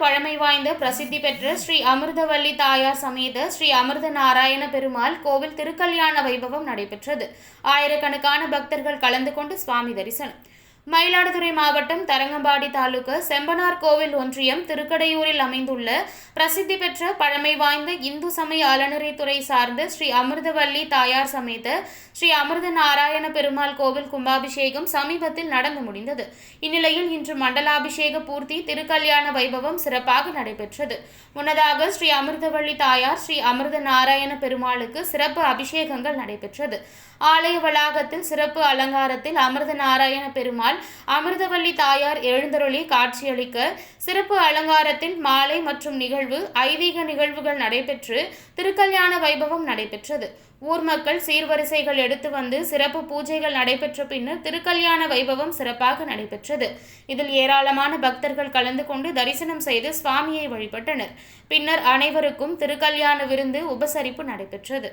பிரசித்தி பெற்ற ஸ்ரீ அமிர்தவல்லி தாயார் சமேத ஸ்ரீ அமிர்த நாராயண பெருமாள் கோவில் திருக்கல்யாண வைபவம் நடைபெற்றது. ஆயிரக்கணக்கான பக்தர்கள் கலந்து கொண்டு சுவாமி தரிசனம். மயிலாடுதுறை மாவட்டம் தரங்கம்பாடி தாலுகா செம்பனார் கோவில் ஒன்றியம் திருக்கடையூரில் அமைந்துள்ள பிரசித்தி பெற்ற பழமை வாய்ந்த இந்து சமய துறை சார்ந்த ஸ்ரீ அமிர்தவல்லி தாயார் சமேத ஸ்ரீ அமிர்த நாராயண பெருமாள் கோவில் கும்பாபிஷேகம் சமீபத்தில் நடந்து முடிந்தது. இந்நிலையில் இன்று மண்டலாபிஷேக பூர்த்தி திருக்கல்யாண வைபவம் சிறப்பாக நடைபெற்றது. முன்னதாக ஸ்ரீ அமிர்தவள்ளி தாயார் ஸ்ரீ அமிர்த நாராயண பெருமாளுக்கு சிறப்பு அபிஷேகங்கள் நடைபெற்றது. ஆலய வளாகத்தில் சிறப்பு அலங்காரத்தில் அமிர்த நாராயண பெருமாள் அமிர்தவல்லி தாயார் எழுந்தருளி காட்சியளிக்க சிறப்பு அலங்காரத்தில் மாலை மற்றும் நிகழ்வு ஐதீக நிகழ்வுகள் நடைபெற்று திருக்கல்யாண வைபவம் நடைபெற்றது. ஊர் மக்கள் சீர்வரிசைகள் எடுத்து வந்து சிறப்பு பூஜைகள் நடைபெற்ற பின்னர் திருக்கல்யாண வைபவம் சிறப்பாக நடைபெற்றது. இதில் ஏராளமான பக்தர்கள் கலந்து கொண்டு தரிசனம் செய்து சுவாமியை வழிபட்டனர். பின்னர் அனைவருக்கும் திருக்கல்யாண விருந்து உபசரிப்பு நடைபெற்றது.